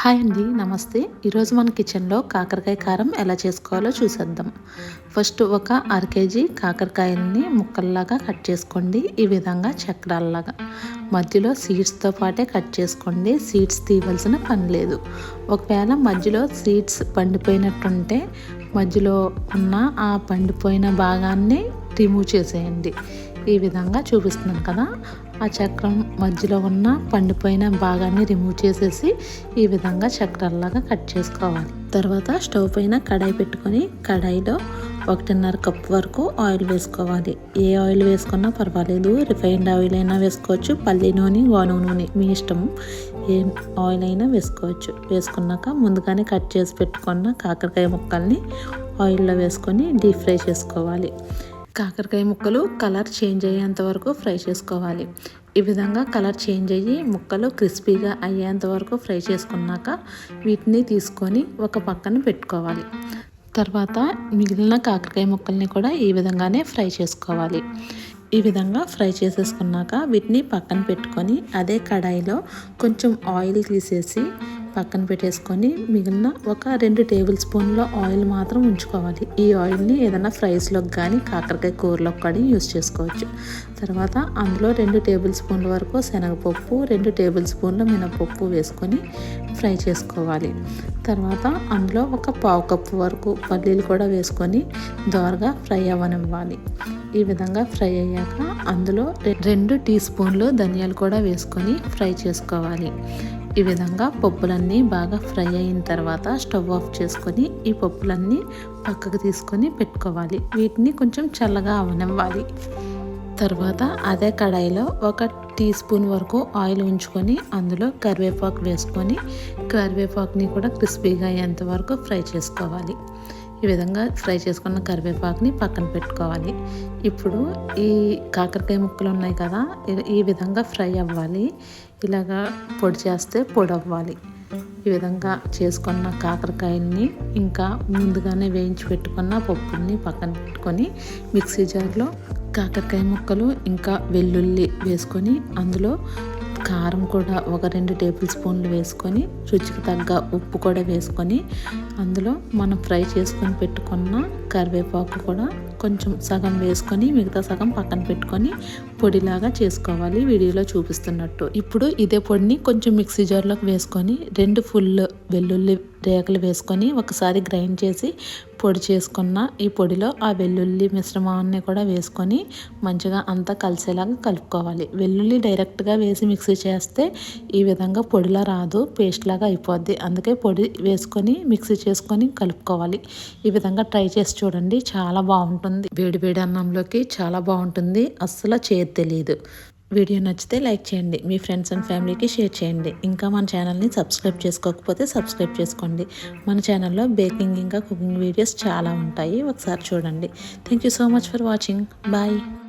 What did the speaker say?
Hi అండి నమస్తే. ఈరోజు మన కిచెన్లో కాకరకాయ కారం ఎలా చేసుకోవాలో చూసేద్దాం. ఫస్ట్ ఒక అర కేజీ కాకరకాయలని ముక్కల్లాగా కట్ చేసుకోండి. ఈ విధంగా చక్రాలలాగా. మధ్యలో సీడ్స్తో పాటే కట్ చేసుకోండి. సీడ్స్ తీయవలసిన పని లేదు. ఒకవేళ మధ్యలో సీడ్స్ పండిపోయినట్టుంటే మధ్యలో ఉన్న ఆ పండిపోయిన భాగాన్ని రిమూవ్ చేసేయండి. ఈ విధంగా చూపిస్తున్నాను కదా. ఆ చక్రం మధ్యలో ఉన్న పండిపోయిన భాగాన్ని రిమూవ్ చేసేసి ఈ విధంగా చక్రాల్లాగా కట్ చేసుకోవాలి. తర్వాత స్టవ్ పైన కడాయి పెట్టుకొని కడాయిలో ఒకటిన్నర కప్ వరకు ఆయిల్ వేసుకోవాలి. ఏ ఆయిల్ వేసుకున్నా పర్వాలేదు. రిఫైన్డ్ ఆయిల్ అయినా వేసుకోవచ్చు. పల్లి నూనె గోనవ నూనె మీ ఇష్టం ఏ ఆయిల్ అయినా వేసుకోవచ్చు. వేసుకున్నాక ముందుగానే కట్ చేసి పెట్టుకున్న కాకరకాయ ముక్కల్ని ఆయిల్లో వేసుకొని డీప్ ఫ్రై చేసుకోవాలి. కాకరకాయ ముక్కలు కలర్ చేంజ్ అయ్యేంత వరకు ఫ్రై చేసుకోవాలి. ఈ విధంగా కలర్ చేంజ్ అయ్యి ముక్కలు క్రిస్పీగా అయ్యేంత వరకు ఫ్రై చేసుకున్నాక వీటిని తీసుకొని ఒక పక్కన పెట్టుకోవాలి. తర్వాత మిగిలిన కాకరకాయ ముక్కల్ని కూడా ఈ విధంగానే ఫ్రై చేసుకోవాలి. ఈ విధంగా ఫ్రై చేసేసుకున్నాక వీటిని పక్కన పెట్టుకొని అదే కడాయిలో కొంచెం ఆయిల్ తీసేసి పక్కన పెట్టేసుకొని మిగిలిన ఒక రెండు టేబుల్ స్పూన్ల ఆయిల్ మాత్రం ఉంచుకోవాలి. ఈ ఆయిల్ని ఏదైనా ఫ్రైస్లోకి కానీ కాకరకాయ కూరలోకి కానీ యూస్ చేసుకోవచ్చు. తర్వాత అందులో రెండు టేబుల్ స్పూన్ల వరకు శనగపప్పు రెండు టేబుల్ స్పూన్ల మినపప్పు వేసుకొని ఫ్రై చేసుకోవాలి. తర్వాత అందులో ఒక పావు కప్పు వరకు పల్లీలు కూడా వేసుకొని దోరగా ఫ్రై అవ్వనివ్వాలి. ఈ విధంగా ఫ్రై అయ్యాక అందులో రెండు టీ స్పూన్లు ధనియాలు కూడా వేసుకొని ఫ్రై చేసుకోవాలి. ఈ విధంగా పప్పులన్నీ బాగా ఫ్రై అయిన తర్వాత స్టవ్ ఆఫ్ చేసుకొని ఈ పప్పులన్నీ పక్కకు తీసుకొని పెట్టుకోవాలి. వీటిని కొంచెం చల్లగా అవనివ్వాలి. తర్వాత అదే కడాయిలో ఒక టీ స్పూన్ వరకు ఆయిల్ ఉంచుకొని అందులో కరివేపాకు వేసుకొని కరివేపాకుని కూడా క్రిస్పీగా అయ్యేంత వరకు ఫ్రై చేసుకోవాలి. ఈ విధంగా ఫ్రై చేసుకున్న కరివేపాకుని పక్కన పెట్టుకోవాలి. ఇప్పుడు ఈ కాకరకాయ ముక్కలు ఉన్నాయి కదా ఈ విధంగా ఫ్రై అవ్వాలి. ఇలాగా పొడి చేస్తే పొడి అవ్వాలి. ఈ విధంగా చేసుకున్న కాకరకాయల్ని ఇంకా ముందుగానే వేయించి పెట్టుకున్న పప్పుల్ని పక్కన పెట్టుకొని మిక్సీ జార్లో కాకరకాయ ముక్కలు ఇంకా వెల్లుల్లి వేసుకొని అందులో కారం కూడా ఒక రెండు టేబుల్ స్పూన్లు వేసుకొని రుచికి తగ్గ ఉప్పు కూడా వేసుకొని అందులో మనం ఫ్రై చేసుకొని పెట్టుకున్న కరివేపాకు కూడా కొంచెం సగం వేసుకొని మిగతా సగం పక్కన పెట్టుకొని పొడిలాగా చేసుకోవాలి వీడియోలో చూపిస్తున్నట్టు. ఇప్పుడు ఇదే పొడిని కొంచెం మిక్సీ జార్లోకి వేసుకొని రెండు ఫుల్ వెల్లుల్లి రేకలు వేసుకొని ఒకసారి గ్రైండ్ చేసి పొడి చేసుకున్న ఈ పొడిలో ఆ వెల్లుల్లి మిశ్రమాన్ని కూడా వేసుకొని మంచిగా అంతా కలిసేలాగా కలుపుకోవాలి. వెల్లుల్లి డైరెక్ట్గా వేసి మిక్సీ చేస్తే ఈ విధంగా పొడిలా రాదు పేస్ట్ లాగా అయిపోద్ది. అందుకే పొడి వేసుకొని మిక్సీ చేసుకొని కలుపుకోవాలి. ఈ విధంగా ట్రై చేసి చూడండి చాలా బాగుంటుంది. వేడి వేడి అన్నంలోకి చాలా బాగుంటుంది. అస్సలు చేతి తెలియదు వీడియో నచ్చితే లైక్ చేయండి. మీ ఫ్రెండ్స్ అండ్ ఫ్యామిలీకి షేర్ చేయండి. ఇంకా మన ఛానల్ని సబ్స్క్రైబ్ చేసుకోకపోతే సబ్స్క్రైబ్ చేసుకోండి. మన ఛానల్లో బేకింగ్ ఇంకా కుకింగ్ వీడియోస్ చాలా ఉంటాయి. ఒకసారి చూడండి. Thank you so much for watching bye